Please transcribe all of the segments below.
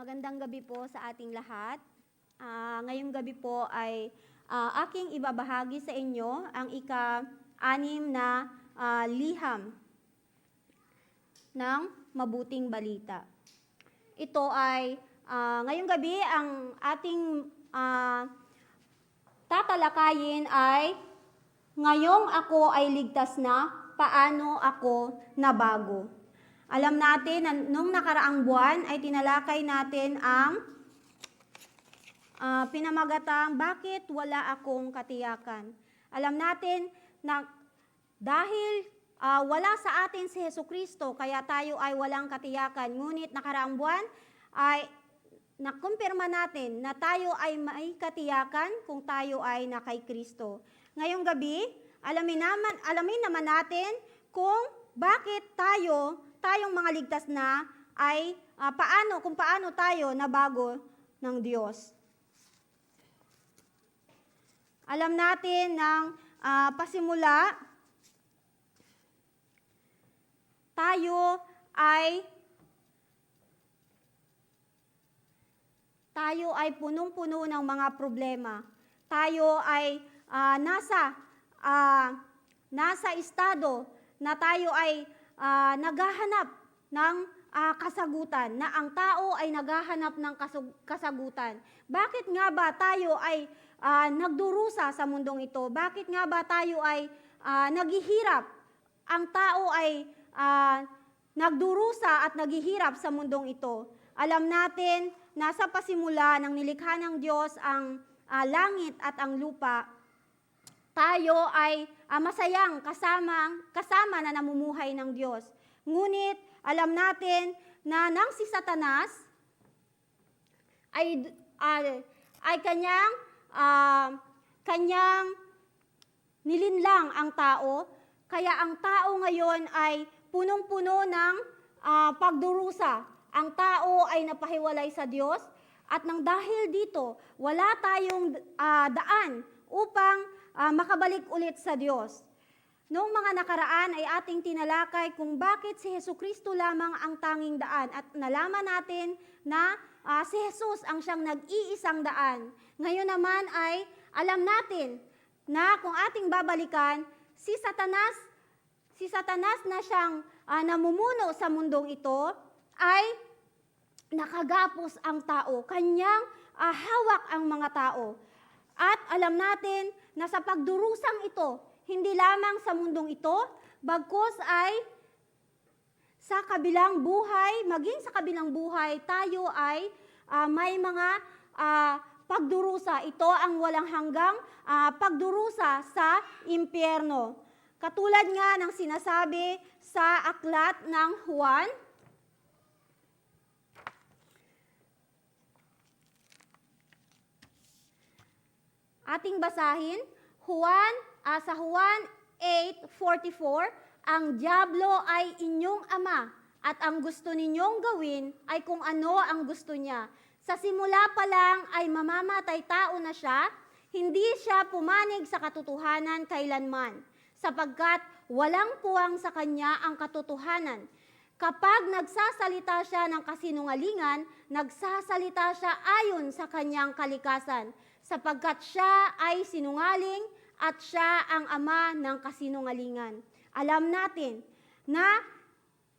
Magandang gabi po sa ating lahat. Ah, ngayong gabi po ay ah, aking ibabahagi sa inyo ang ika-anim na ah, liham ng mabuting balita. Ito ay ah, ngayong gabi ang ating ah, tatalakayin ay ngayong ako ay ligtas na, paano ako nabago. Alam natin na nung nakaraang buwan ay tinalakay natin ang ah, pinamagatang bakit wala akong katiyakan. Alam natin na dahil ah, wala sa atin si Heso Kristo, kaya tayo ay walang katiyakan. Ngunit nakaraang buwan ay nakumpirma natin na tayo ay may katiyakan kung tayo ay na kay Kristo. Ngayong gabi, alamin naman, alamin naman natin kung bakit tayo, tayong mga ligtas na, ay ah, paano, kung paano tayo nabago ng Diyos. Alam natin ng ah, pasimula, tayo ay tayo ay punong-puno ng mga problema. Tayo ay ah, nasa ah, nasa estado na tayo ay ah, naghahanap ng ah, kasagutan, na ang tao ay naghahanap ng kasagutan. Bakit nga ba tayo ay ah, nagdurusa sa mundong ito? Bakit nga ba tayo ay ah, naghihirap? Ang tao ay ah, nagdurusa at naghihirap sa mundong ito. Alam natin na sa pasimula ng nilikha ng Diyos ang ah, langit at ang lupa, tayo ay ah, masayang kasama, kasama na namumuhay ng Diyos. Ngunit alam natin na nang si Satanas ay ah, ay kanyang ah, kanyang nilinlang ang tao, kaya ang tao ngayon ay punong-puno ng ah, pagdurusa. Ang tao ay napahiwalay sa Diyos at nang dahil dito, wala tayong ah, daan upang ah, makabalik ulit sa Diyos. Noong mga nakaraan ay ating tinalakay kung bakit si Heso Kristo lamang ang tanging daan at nalaman natin na ah, si Jesus ang siyang nag-iisang daan. Ngayon naman ay alam natin na kung ating babalikan, si Satanas, si Satanas na siyang ah, namumuno sa mundong ito ay nakagapos ang tao. Kanyang ah, hawak ang mga tao. At alam natin na sa pagdurusang ito, hindi lamang sa mundong ito, bagkus ay sa kabilang buhay, maging sa kabilang buhay, tayo ay ah, may mga ah, pagdurusa. Ito ang walang hanggang ah, pagdurusa sa impyerno. Katulad nga ng sinasabi sa aklat ng Juan, ating basahin, Juan, ah, sa Juan 8.44, ang Diablo ay inyong ama at ang gusto ninyong gawin ay kung ano ang gusto niya. Sa simula pa lang ay mamamatay tao na siya, hindi siya pumanig sa katotohanan kailanman, sapagkat walang puwang sa kanya ang katotohanan. Kapag nagsasalita siya ng kasinungalingan, nagsasalita siya ayon sa kanyang kalikasan, sapagkat siya ay sinungaling at siya ang ama ng kasinungalingan. Alam natin na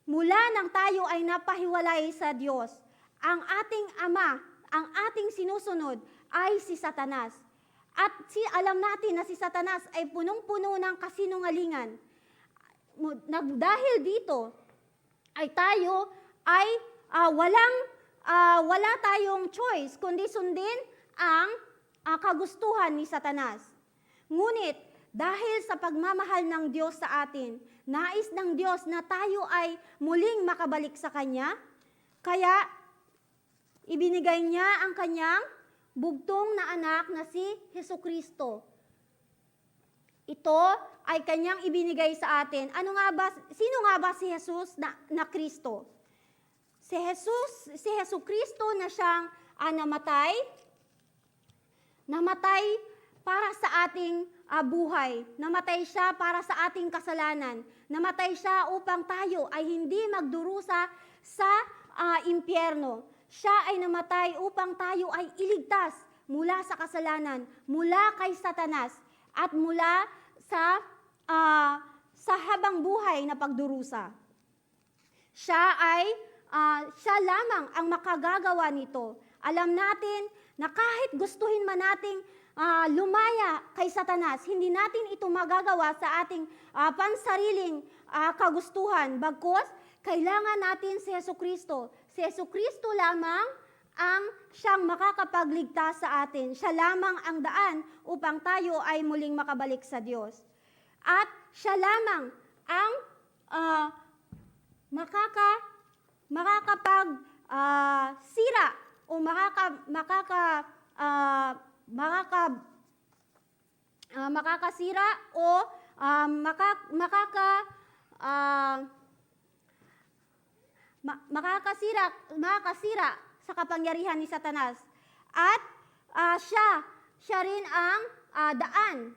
mula nang tayo ay napahiwalay sa Diyos, ang ating ama, ang ating sinusunod ay si Satanas. At si alam natin na si Satanas ay punong-puno ng kasinungalingan. Dahil dito, ay tayo ay ah, walang ah, wala tayong choice kundi sundin ang ah, kagustuhan ni Satanas. Ngunit dahil sa pagmamahal ng Diyos sa atin, nais ng Diyos na tayo ay muling makabalik sa Kanya, kaya ibinigay niya ang kanyang bugtong na anak na si Heso Kristo. Ito ay kanyang ibinigay sa atin. Ano nga ba, sino nga ba si Jesus na, na Kristo? Si Jesus, si Heso Kristo na siyang ah, namatay, namatay para sa ating ah, buhay. Namatay siya para sa ating kasalanan. Namatay siya upang tayo ay hindi magdurusa sa ah, impyerno. Siya ay namatay upang tayo ay iligtas mula sa kasalanan, mula kay Satanas, at mula sa ah, sa habang buhay na pagdurusa. Siya ay ah, siya lamang ang makagagawa nito. Alam natin na kahit gustuhin man nating ah, lumaya kay Satanas, hindi natin ito magagawa sa ating ah, pansariling ah, kagustuhan. Bagkus, kailangan natin si Yesu Kristo. Si Yesu Kristo lamang ang siyang makakapagligtas sa atin. Siya lamang ang daan upang tayo ay muling makabalik sa Diyos. At siya lamang ang ah, makaka makakapag ah, sira o makaka makaka ah, makaka ah, makakasira o ah, maka, makaka ah, ma- makakasira makakasira sa kapangyarihan ni Satanas at ah, siya siya rin ang ah, daan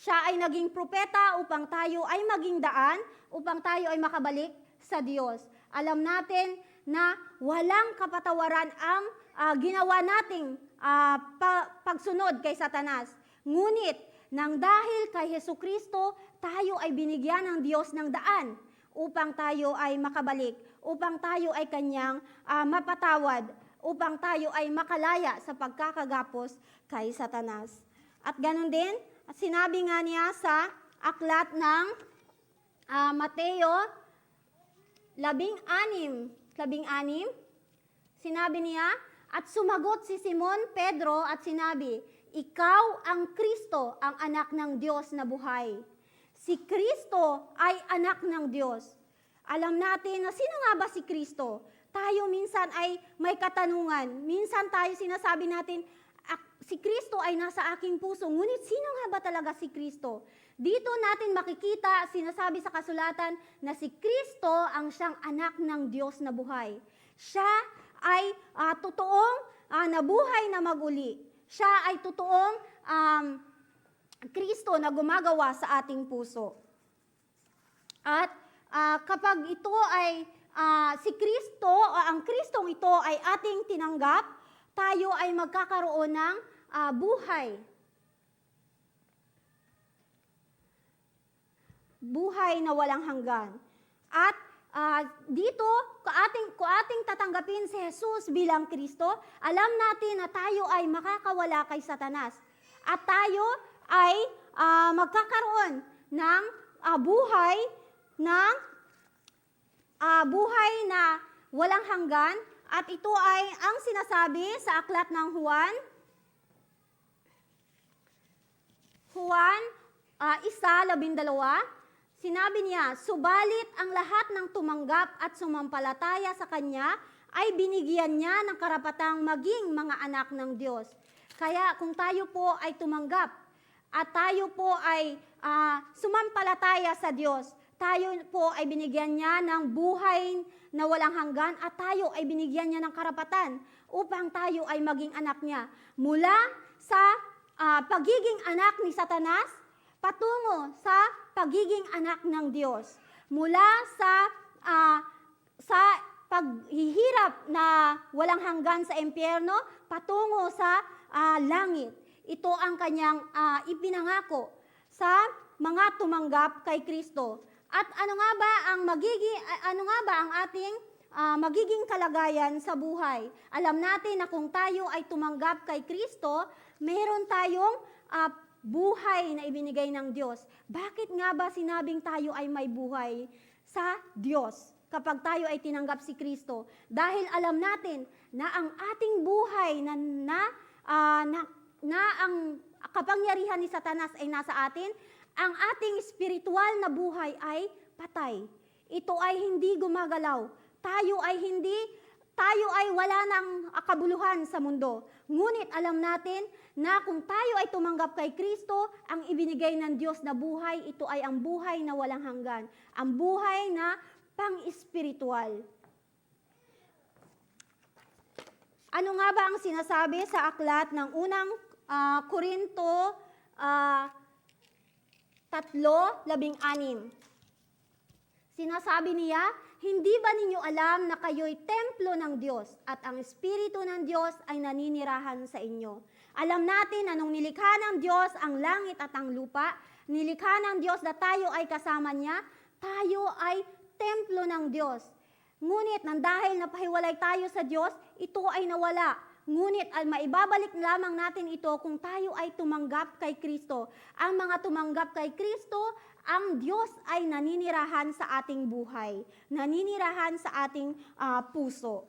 siya ay naging propeta upang tayo ay maging daan, upang tayo ay makabalik sa Diyos. Alam natin na walang kapatawaran ang ah, ginawa nating ah, pa- pagsunod kay Satanas. Ngunit, nang dahil kay Heso Kristo, tayo ay binigyan ng Diyos ng daan upang tayo ay makabalik, upang tayo ay kanyang ah, mapatawad, upang tayo ay makalaya sa pagkakagapos kay Satanas. At ganun din, sinabi nga niya sa aklat ng ah, Mateo, labing anim, labing anim, sinabi niya, at sumagot si Simon Pedro at sinabi, Ikaw ang Kristo, ang anak ng Diyos na buhay. Si Kristo ay anak ng Diyos. Alam natin na sino nga ba si Kristo? Tayo minsan ay may katanungan. Minsan tayo sinasabi natin, "Ak- si Kristo ay nasa aking puso. Ngunit sino nga ba talaga si Kristo? Dito natin makikita, sinasabi sa kasulatan, na si Kristo ang siyang anak ng Diyos na buhay. Siya ay ah, totoong ah, nabuhay na maguli. Siya ay totoong um, Kristo na gumagawa sa ating puso. At ah, kapag ito ay ah, si Kristo, o ang Kristong ito ay ating tinanggap, tayo ay magkakaroon ng ah, buhay. Buhay na walang hanggan. At ah, dito, kung ating, kung ating tatanggapin si Jesus bilang Kristo, alam natin na tayo ay makakawala kay Satanas. At tayo ay ah, magkakaroon ng ah, buhay ng ah, buhay na walang hanggan at ito ay ang sinasabi sa aklat ng Juan Juan ah, isa, labindalawa, sinabi niya, Subalit ang lahat ng tumanggap at sumampalataya sa Kanya ay binigyan niya ng karapatang maging mga anak ng Diyos. Kaya kung tayo po ay tumanggap at tayo po ay ah, sumampalataya sa Diyos, tayo po ay binigyan niya ng buhay na walang hanggan at tayo ay binigyan niya ng karapatan upang tayo ay maging anak niya. Mula sa ah, pagiging anak ni Satanas patungo sa pagiging anak ng Diyos. Mula sa ah, sa paghihirap na walang hanggan sa impyerno patungo sa ah, langit. Ito ang kanyang ah, ipinangako sa mga tumanggap kay Kristo. At ano nga ba ang magigi ano nga ba ang ating ah, magiging kalagayan sa buhay? Alam natin na kung tayo ay tumanggap kay Kristo, meron tayong ah, buhay na ibinigay ng Diyos. Bakit nga ba sinabing tayo ay may buhay sa Diyos kapag tayo ay tinanggap si Kristo? Dahil alam natin na ang ating buhay na na, ah, na, na ang kapangyarihan ni Satanas ay nasa atin, ang ating spiritual na buhay ay patay. Ito ay hindi gumagalaw. Tayo ay hindi tayo ay wala ng kabuluhan sa mundo. Ngunit alam natin na kung tayo ay tumanggap kay Kristo, ang ibinigay ng Diyos na buhay, ito ay ang buhay na walang hanggan. Ang buhay na pang-espiritual. Ano nga ba ang sinasabi sa aklat ng unang ah, Korinto ah, tatlo, labing anim? Sinasabi niya, hindi ba ninyo alam na kayo'y templo ng Diyos at ang Espiritu ng Diyos ay naninirahan sa inyo? Alam natin na nung nilikha ng Diyos ang langit at ang lupa, nilikha ng Diyos na tayo ay kasama niya, tayo ay templo ng Diyos. Ngunit nang dahil napahiwalay tayo sa Diyos, ito ay nawala. Ngunit ay maibabalik lamang natin ito kung tayo ay tumanggap kay Kristo. Ang mga tumanggap kay Kristo, ang Diyos ay naninirahan sa ating buhay, naninirahan sa ating ah, puso.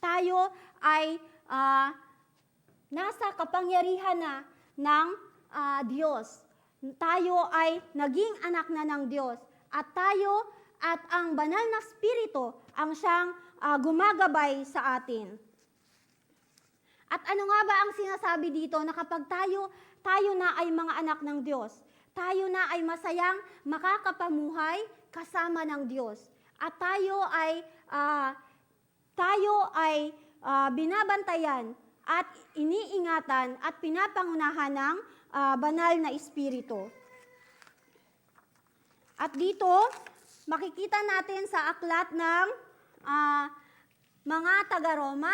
Tayo ay ah, nasa kapangyarihan na ng ah, Diyos. Tayo ay naging anak na ng Diyos. At tayo at ang banal na spirito ang siyang ah, gumagabay sa atin. At ano nga ba ang sinasabi dito na kapag tayo, tayo na ay mga anak ng Diyos, tayo na ay masayang makakapamuhay kasama ng Diyos. At tayo ay ah, tayo ay ah, binabantayan at iniingatan at pinapangunahan ng ah, banal na espiritu. At dito, makikita natin sa aklat ng ah, mga taga-Roma,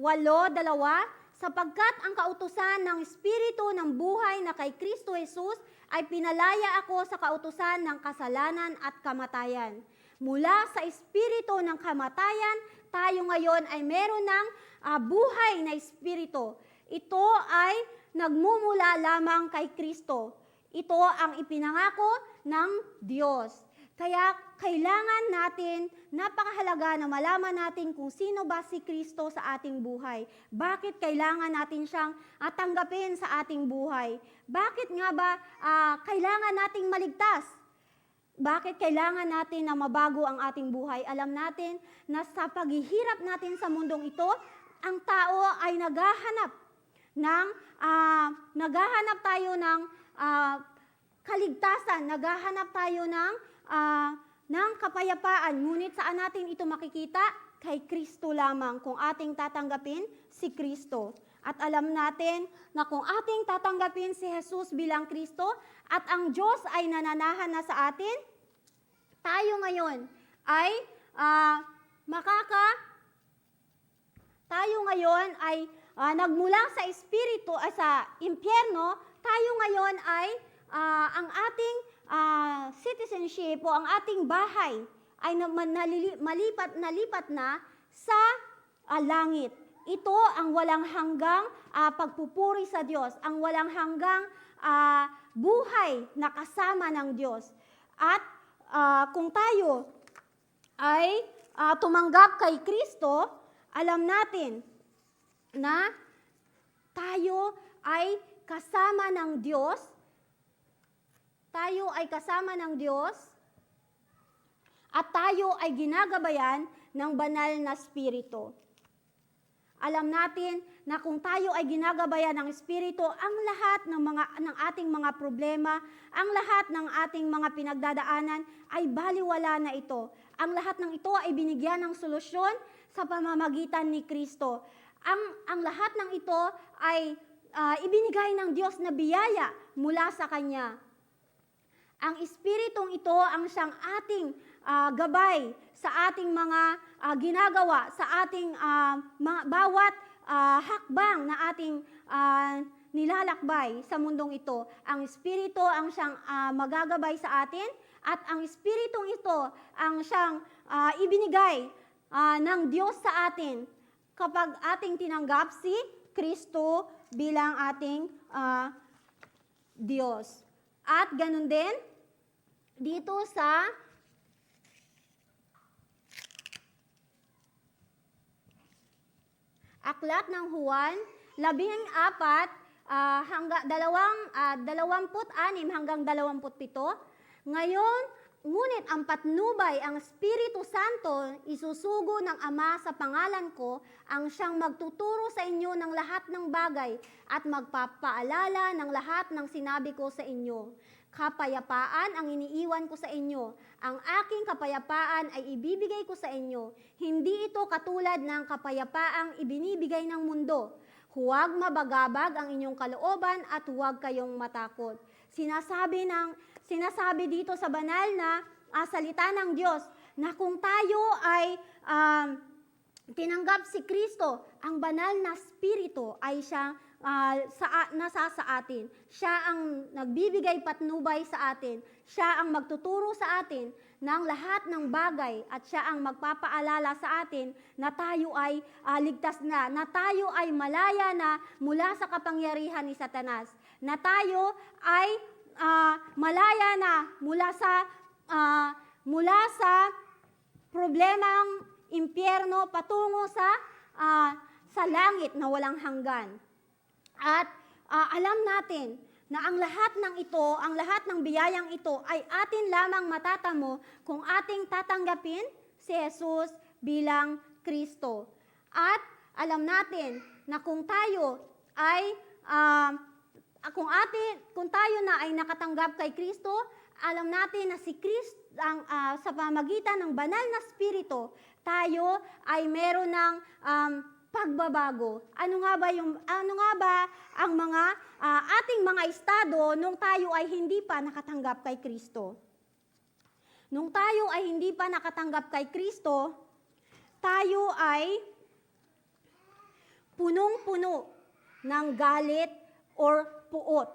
walo, dalawa, sapagkat ang kautusan ng Espiritu ng buhay na kay Kristo Jesus ay pinalaya ako sa kautusan ng kasalanan at kamatayan. Mula sa Espiritu ng kamatayan, tayo ngayon ay meron ng ah, buhay na Espiritu. Ito ay nagmumula lamang kay Kristo. Ito ang ipinangako ng Diyos. Kaya kailangan natin, napakahalaga na malaman natin kung sino ba si Kristo sa ating buhay. Bakit kailangan natin siyang ah, tanggapin sa ating buhay? Bakit nga ba ah, kailangan nating maligtas? Bakit kailangan natin na mabago ang ating buhay? Alam natin na sa paghihirap natin sa mundong ito, ang tao ay naghahanap ng ah, naghahanap tayo ng ah, kaligtasan, naghahanap tayo ng ah, ng kapayapaan. Ngunit saan natin ito makikita? Kay Kristo lamang kung ating tatanggapin si Kristo. At alam natin na kung ating tatanggapin si Jesus bilang Kristo at ang Diyos ay nananahan na sa atin, tayo ngayon ay ah, makaka tayo ngayon ay ah, nagmula sa espiritu ay sa impyerno, tayo ngayon ay ah, ang ating ah, citizenship o ang ating bahay ay malipat nalipat na sa ah, langit. Ito ang walang hanggang ah, pagpupuri sa Diyos, ang walang hanggang ah, buhay na kasama ng Diyos. At ah, kung tayo ay ah, tumanggap kay Kristo, alam natin na tayo ay kasama ng Diyos. Tayo ay kasama ng Diyos at tayo ay ginagabayan ng banal na spirito. Alam natin na kung tayo ay ginagabayan ng Espiritu, ang lahat ng mga ng ating mga problema, ang lahat ng ating mga pinagdadaanan ay baliwala na ito. Ang lahat ng ito ay binigyan ng solusyon sa pamamagitan ni Kristo. Ang ang lahat ng ito ay ah, ibinigay ng Diyos na biyaya mula sa kanya. Ang espiritong ito ang siyang ating ah, gabay sa ating mga ah, ginagawa, sa ating ah, mga, bawat ah, hakbang na ating ah, nilalakbay sa mundong ito. Ang espiritu ang siyang ah, magagabay sa atin at ang espiritong ito ang siyang ah, ibinigay ah, ng Diyos sa atin kapag ating tinanggap si Kristo bilang ating ah, Diyos. At ganun din, dito sa Aklat ng Juan, labing apat, ah, hangga, dalawang, ah, dalawamput anim hanggang dalawamput pito. Ngayon, ngunit ang patnubay, ang Espiritu Santo, isusugo ng Ama sa pangalan ko, ang siyang magtuturo sa inyo ng lahat ng bagay at magpapaalala ng lahat ng sinabi ko sa inyo. Kapayapaan ang iniiwan ko sa inyo. Ang aking kapayapaan ay ibibigay ko sa inyo. Hindi ito katulad ng kapayapaang ibinibigay ng mundo. Huwag mabagabag ang inyong kalooban at huwag kayong matakot. Sinasabi ng sinasabi dito sa banal na ah, salita ng Diyos na kung tayo ay um, tinanggap si Kristo, ang banal na spirito ay siya ah, sa, nasa sa atin. Siya ang nagbibigay patnubay sa atin. Siya ang magtuturo sa atin ng lahat ng bagay at siya ang magpapaalala sa atin na tayo ay ah, ligtas na, na tayo ay malaya na mula sa kapangyarihan ni Satanas, na tayo ay ah, malaya na mula sa ah, mula sa problemang impyerno patungo sa ah, sa langit na walang hanggan. At ah, alam natin na ang lahat ng ito, ang lahat ng biyayang ito ay atin lamang matatamo kung ating tatanggapin si Jesus bilang Kristo. At alam natin na kung tayo ay ah, kung atin kung tayo na ay nakatanggap kay Kristo, alam natin na si Kristo ang ah, sa pamagitan ng banal na spirito, tayo ay meron ng um, pagbabago. Ano nga ba yung ano nga ba ang mga ah, ating mga estado nung tayo ay hindi pa nakatanggap kay Kristo? Nung tayo ay hindi pa nakatanggap kay Kristo, tayo ay punong-puno ng galit or puot.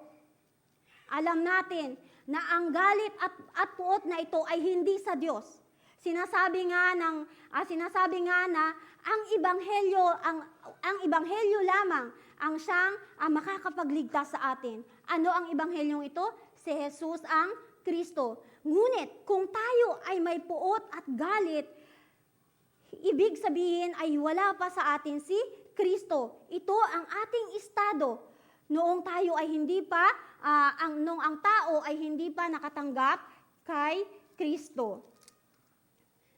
Alam natin na ang galit at, at puot na ito ay hindi sa Diyos. Sinasabi nga ng ah, sinasabi nga na ang ebanghelyo ang ang ebanghelyo lamang ang siyang ah, makakapagligtas sa atin. Ano ang ebanghelyong ito? Si Jesus ang Kristo. Ngunit kung tayo ay may puot at galit, ibig sabihin ay wala pa sa atin si Kristo. Ito ang ating estado noong tayo ay hindi pa ah, ang noong ang tao ay hindi pa nakatanggap kay Kristo.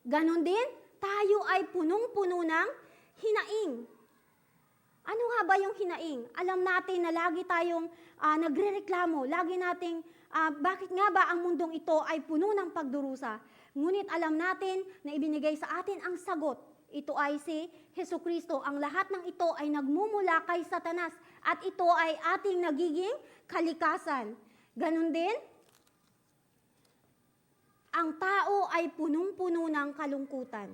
Ganon din, tayo ay punong-puno ng hinaing. Ano nga ba yung hinaing? Alam natin na lagi tayong ah, nagrereklamo, lagi nating ah, bakit nga ba ang mundong ito ay puno ng pagdurusa? Ngunit alam natin na ibinigay sa atin ang sagot. Ito ay si Heso Kristo. Ang lahat ng ito ay nagmumula kay Satanas at ito ay ating nagiging kalikasan. Ganon din, ang tao ay punong-puno ng kalungkutan.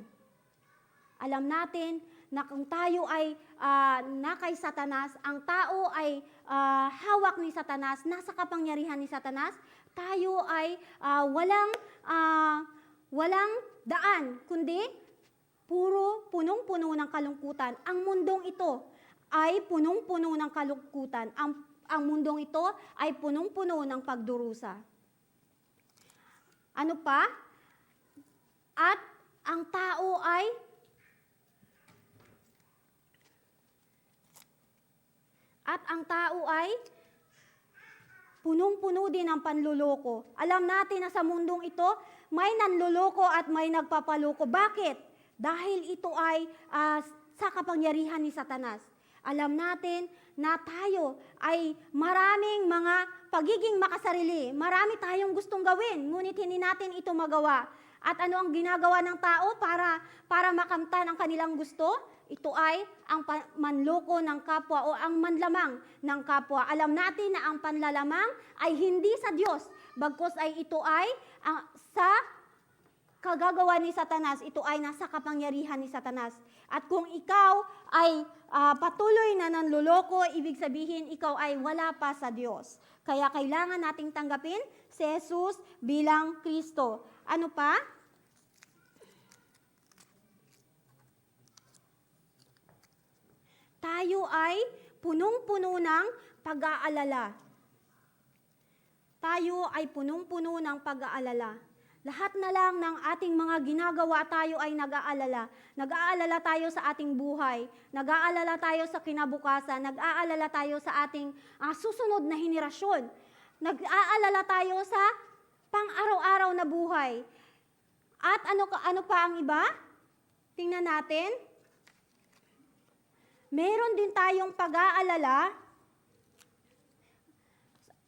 Alam natin na kung tayo ay ah, na kay Satanas, ang tao ay ah, hawak ni Satanas, nasa kapangyarihan ni Satanas, tayo ay ah, walang ah, walang daan, kundi puro punong-puno ng kalungkutan. Ang mundong ito ay punong-puno ng kalungkutan. Ang, ang mundong ito ay punong-puno ng pagdurusa. Ano pa? At ang tao ay At ang tao ay punong-puno din ng panluloko. Alam natin na sa mundong ito, may nanluloko at may nagpapaloko. Bakit? Dahil ito ay ah, sa kapangyarihan ni Satanas. Alam natin na tayo ay maraming mga pagiging makasarili. Marami tayong gustong gawin, ngunit hindi natin ito magawa. At ano ang ginagawa ng tao para para makamtan ang kanilang gusto? Ito ay ang manloko ng kapwa o ang manlamang ng kapwa. Alam natin na ang panlalamang ay hindi sa Diyos, bagkus ay ito ay ang, sa kagagawa ni Satanas, ito ay nasa kapangyarihan ni Satanas. At kung ikaw ay ah, patuloy na nanluloko, ibig sabihin ikaw ay wala pa sa Diyos. Kaya kailangan nating tanggapin si Jesus bilang Kristo. Ano pa? Tayo ay punong-puno ng pag-aalala. Tayo ay punong-puno ng pag-aalala. Lahat na lang ng ating mga ginagawa tayo ay nag-aalala. Nag-aalala tayo sa ating buhay. Nag-aalala tayo sa kinabukasan. Nag-aalala tayo sa ating ah, susunod na henerasyon. Nag-aalala tayo sa pang-araw-araw na buhay. At ano, ano pa ang iba? Tingnan natin. Meron din tayong pag-aalala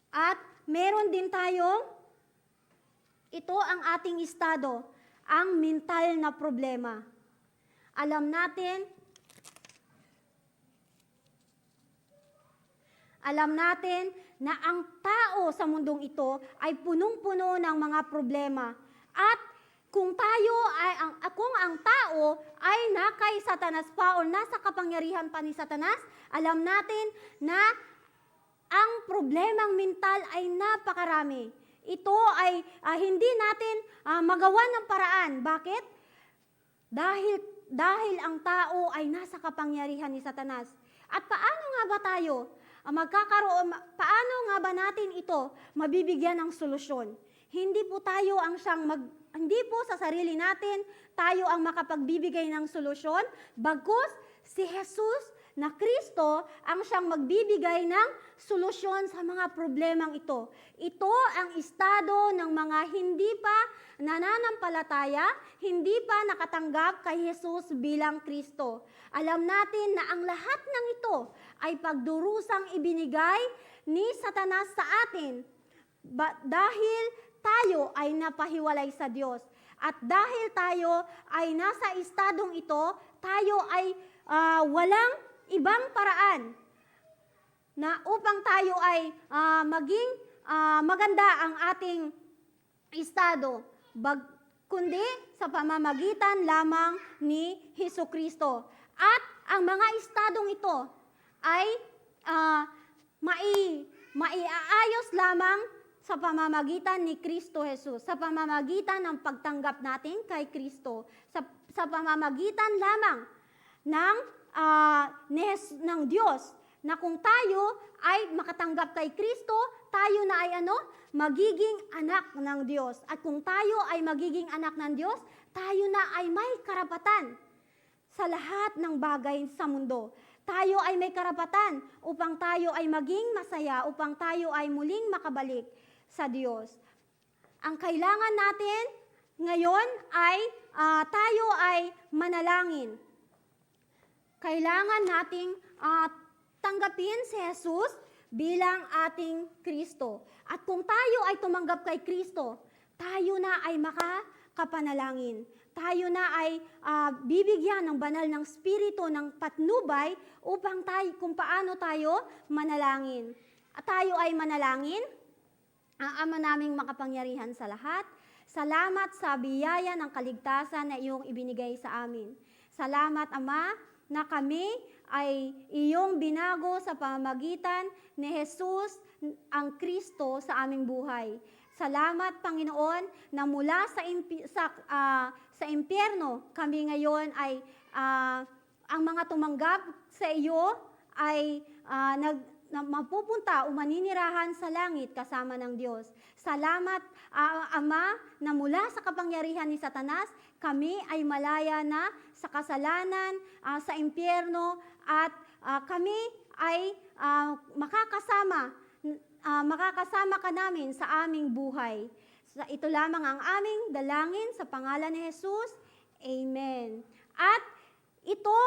at meron din tayong, ito ang ating estado, ang mental na problema. Alam natin, alam natin na ang tao sa mundong ito ay punong-puno ng mga problema. At kung tayo ay ang kung ang tao ay nakay Satanas pa o nasa kapangyarihan pa ni Satanas, alam natin na ang problemang mental ay napakarami. Ito ay ah, hindi natin ah, magawa ng paraan. Bakit? Dahil dahil ang tao ay nasa kapangyarihan ni Satanas. At paano nga ba tayo ah, magkakaroon ma- paano nga ba natin ito mabibigyan ng solusyon? Hindi po tayo ang siyang mag hindi po sa sarili natin tayo ang makapagbibigay ng solusyon, bagkus si Jesus na Kristo ang siyang magbibigay ng solusyon sa mga problemang ito. Ito ang estado ng mga hindi pa nananampalataya, hindi pa nakatanggap kay Jesus bilang Kristo. Alam natin na ang lahat ng ito ay pagdurusang ibinigay ni Satanas sa atin ba- dahil tayo ay napahiwalay sa Diyos. At dahil tayo ay nasa estadong ito, tayo ay ah, walang ibang paraan na upang tayo ay ah, maging ah, maganda ang ating estado, bag, kundi sa pamamagitan lamang ni Heso Kristo. At ang mga estadong ito ay ah, mai, maiaayos lamang sa pamamagitan ni Kristo Jesus, sa pamamagitan ng pagtanggap natin kay Kristo, sa, sa pamamagitan lamang ng, ah, ni Jes- ng Diyos na kung tayo ay makatanggap kay Kristo, tayo na ay ano? Magiging anak ng Diyos. At kung tayo ay magiging anak ng Diyos, tayo na ay may karapatan sa lahat ng bagay sa mundo. Tayo ay may karapatan upang tayo ay maging masaya, upang tayo ay muling makabalik sa Diyos. Ang kailangan natin ngayon ay ah, tayo ay manalangin. Kailangan nating ah, tanggapin si Jesus bilang ating Kristo. At kung tayo ay tumanggap kay Kristo, tayo na ay makakapanalangin. Tayo na ay ah, bibigyan ng banal ng spirito ng patnubay upang tayo kung paano tayo manalangin. At tayo ay manalangin, ang Ama naming makapangyarihan sa lahat, salamat sa biyaya ng kaligtasan na iyong ibinigay sa amin. Salamat, Ama, na kami ay iyong binago sa pamamagitan ni Jesus, ang Kristo sa aming buhay. Salamat, Panginoon, na mula sa, impi- sa, ah, sa impyerno, kami ngayon ay ah, ang mga tumanggap sa iyo ay ah, nag, na mapupunta o maninirahan sa langit kasama ng Diyos. Salamat, ah, Ama, na mula sa kapangyarihan ni Satanas, kami ay malaya na sa kasalanan, ah, sa impyerno, at ah, kami ay ah, makakasama, ah, makakasama ka namin sa aming buhay. Sa ito lamang ang aming dalangin sa pangalan ni Jesus. Amen. At ito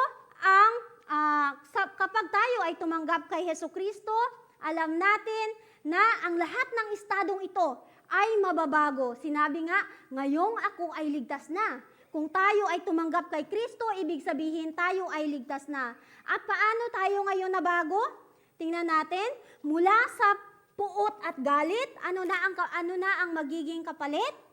ang ah, sa, kapag tayo ay tumanggap kay Heso Kristo, alam natin na ang lahat ng estadong ito ay mababago. Sinabi nga, ngayong ako ay ligtas na. Kung tayo ay tumanggap kay Kristo, ibig sabihin tayo ay ligtas na. At paano tayo ngayon nabago? Tingnan natin, mula sa puot at galit, ano na ang, ano na ang magiging kapalit?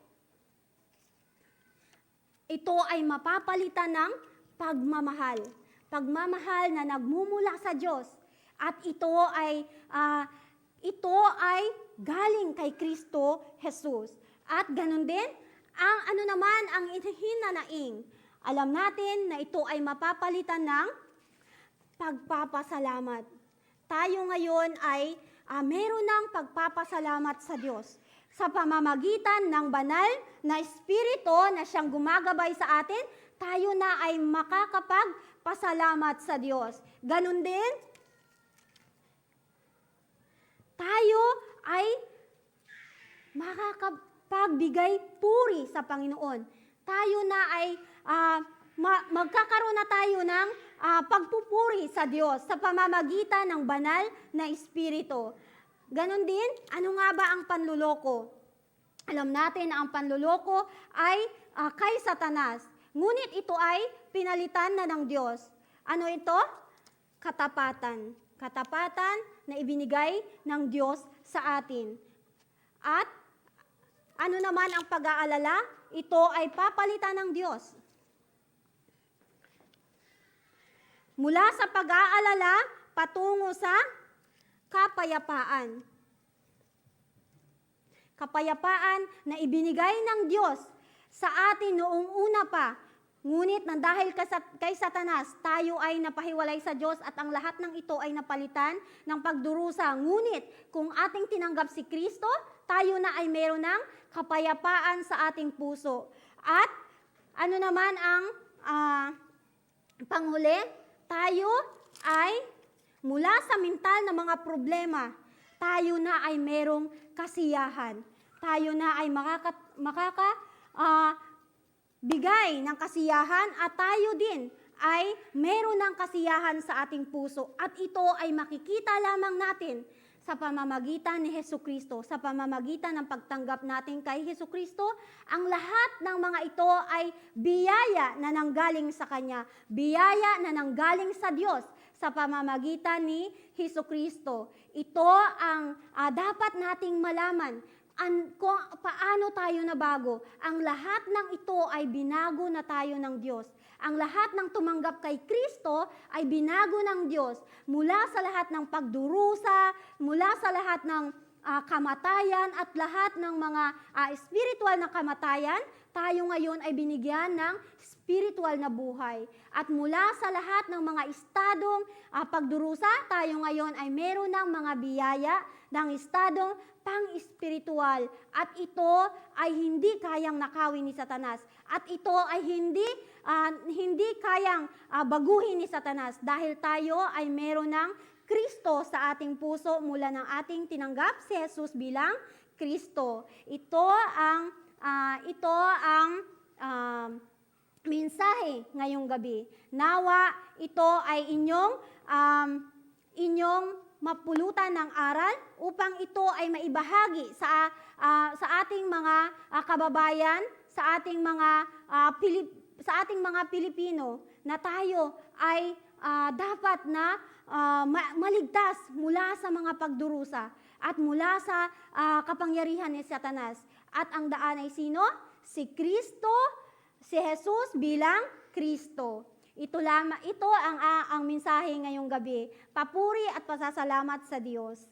ito ay mapapalitan ng pagmamahal. Pagmamahal na nagmumula sa Diyos. At ito ay ah, ito ay galing kay Kristo Jesus. At ganun din, ang ano naman ang hinanaing. Alam natin na ito ay mapapalitan ng pagpapasalamat. Tayo ngayon ay ah, meron ng pagpapasalamat sa Diyos sa pamamagitan ng banal na espiritu na siyang gumagabay sa atin, tayo na ay makakapagpasalamat sa Diyos. Ganon din, tayo ay makakapagbigay puri sa Panginoon. Tayo na ay ah, ma- magkakaroon na tayo ng ah, pagpupuri sa Diyos sa pamamagitan ng banal na espiritu. Ganon din, ano nga ba ang panluloko? Alam natin na ang panluloko ay ah, kay Satanas. Ngunit ito ay pinalitan na ng Diyos. Ano ito? Katapatan. Katapatan na ibinigay ng Diyos sa atin. At Ano naman ang pag-aalala? Ito ay papalitan ng Diyos. Mula sa pag-aalala patungo sa kapayapaan. Kapayapaan na ibinigay ng Diyos sa atin noong una pa. Ngunit nang dahil kay, Satanas, tayo ay napahiwalay sa Diyos at ang lahat ng ito ay napalitan ng pagdurusa. Ngunit kung ating tinanggap si Kristo, tayo na ay meron ng kapayapaan sa ating puso. At ano naman ang ah, panghuli? Tayo ay mula sa mental na mga problema, tayo na ay merong kasiyahan. Tayo na ay makaka, makaka ah, bigay ng kasiyahan at tayo din ay meron ng kasiyahan sa ating puso at ito ay makikita lamang natin sa pamamagitan ni Heso Kristo, sa pamamagitan ng pagtanggap natin kay Heso Kristo, ang lahat ng mga ito ay biyaya na nanggaling sa Kanya, biyaya na nanggaling sa Diyos sa pamamagitan ni Heso Kristo. Ito ang ah, dapat nating malaman an, kung paano tayo nabago. Ang lahat ng ito ay binago na tayo ng Diyos. Ang lahat ng tumanggap kay Kristo ay binago ng Diyos. Mula sa lahat ng pagdurusa, mula sa lahat ng ah, kamatayan at lahat ng mga ah, spiritual na kamatayan, tayo ngayon ay binigyan ng spiritual na buhay. At mula sa lahat ng mga estadong ah, pagdurusa, tayo ngayon ay meron ng mga biyaya ng estadong pang-espiritual. At ito ay hindi kayang nakawin ni Satanas. At ito ay hindi ah, hindi kayang ah, baguhin ni Satanas dahil tayo ay meron ng Kristo sa ating puso mula ng ating tinanggap si Jesus bilang Kristo. Ito ang ah, ito ang um, mensahe ngayong gabi. Nawa ito ay inyong um, inyong mapulutan ng aral upang ito ay maibahagi sa ah, sa ating mga ah, kababayan, sa ating mga ah, Pilip- sa ating mga Pilipino na tayo ay ah, dapat na ma- maligtas mula sa mga pagdurusa at mula sa ah, kapangyarihan ni Satanas. At ang daan ay sino? Si Kristo, si Jesus bilang Kristo. Ito lamang ito ang ah, ang mensahe ngayong gabi. Papuri at pasasalamat sa Diyos.